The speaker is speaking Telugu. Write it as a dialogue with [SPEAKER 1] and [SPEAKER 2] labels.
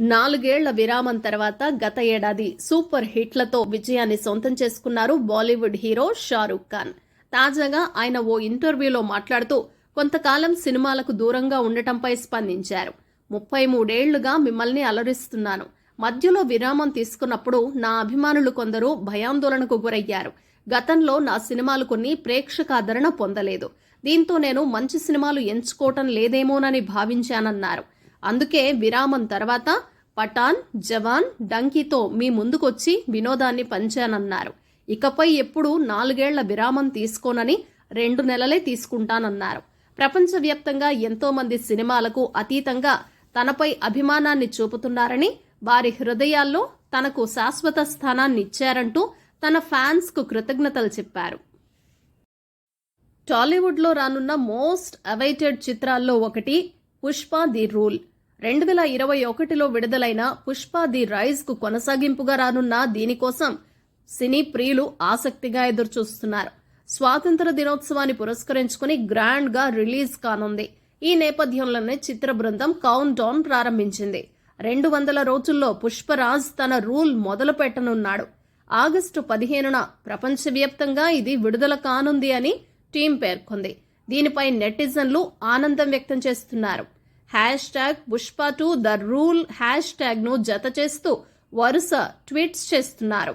[SPEAKER 1] నాలుగేళ్ళ విరామం తర్వాత గత ఏడాది సూపర్ హిట్లతో విజయాన్ని సొంతం చేసుకున్నారు బాలీవుడ్ హీరో షారూక్ ఖాన్. తాజాగా ఆయన ఓ ఇంటర్వ్యూలో మాట్లాడుతూ కొంతకాలం సినిమాలకు దూరంగా ఉండటంపై స్పందించారు. ముప్పై మూడేళ్ళుగా మిమ్మల్ని అలరిస్తున్నాను. మధ్యలో విరామం తీసుకున్నప్పుడు నా అభిమానులు కొందరు భయాందోళనకు గురయ్యారు. గతంలో నా సినిమాలు కొన్ని ప్రేక్షకాదరణ పొందలేదు. దీంతో నేను మంచి సినిమాలు ఎంచుకోవటం లేదేమోనని భావించానన్నారు. అందుకే విరామం తర్వాత పఠాన్ జవాన్ డంకీతో మీ ముందుకొచ్చి వినోదాన్ని పంచానన్నారు. ఇకపై ఎప్పుడు నాలుగేళ్ళ విరామం తీసుకోనని రెండు నెలలే తీసుకుంటానన్నారు. ప్రపంచవ్యాప్తంగా ఎంతో మంది సినిమాలకు అతీతంగా తనపై అభిమానాన్ని చూపుతున్నారని వారి హృదయాల్లో తనకు శాశ్వత స్థానాన్ని ఇచ్చారంటూ తన ఫ్యాన్స్కు కృతజ్ఞతలు చెప్పారు. టాలీవుడ్లో రానున్న మోస్ట్ అవైటెడ్ చిత్రాల్లో ఒకటి పుష్ప ది రూల్. రెండు వేల ఇరవై ఒకటిలో విడుదలైన పుష్ప ది రైజ్కు కొనసాగింపుగా రానున్న దీనికోసం సినీ ప్రియులు ఆసక్తిగా ఎదురుచూస్తున్నారు. స్వాతంత్ర దినోత్సవాన్ని పురస్కరించుకుని గ్రాండ్గా రిలీజ్ కానుంది. ఈ నేపథ్యంలోనే చిత్ర బృందం కౌంట్ డౌన్ ప్రారంభించింది. రెండు వందల రోజుల్లో పుష్పరాజ్ తన రూల్ మొదలు పెట్టనున్నాడు ఆగస్టు పదిహేనున ప్రపంచవ్యాప్తంగా ఇది విడుదల కానుంది అని టీం పేర్కొంది. దీనిపై నెటిజన్లు ఆనందం వ్యక్తం చేస్తున్నారు. Hashtag Pushpa two the rule hash ట్యాగ్ను జత చేస్తూ వరుస ట్వీట్స్ చేస్తున్నారు.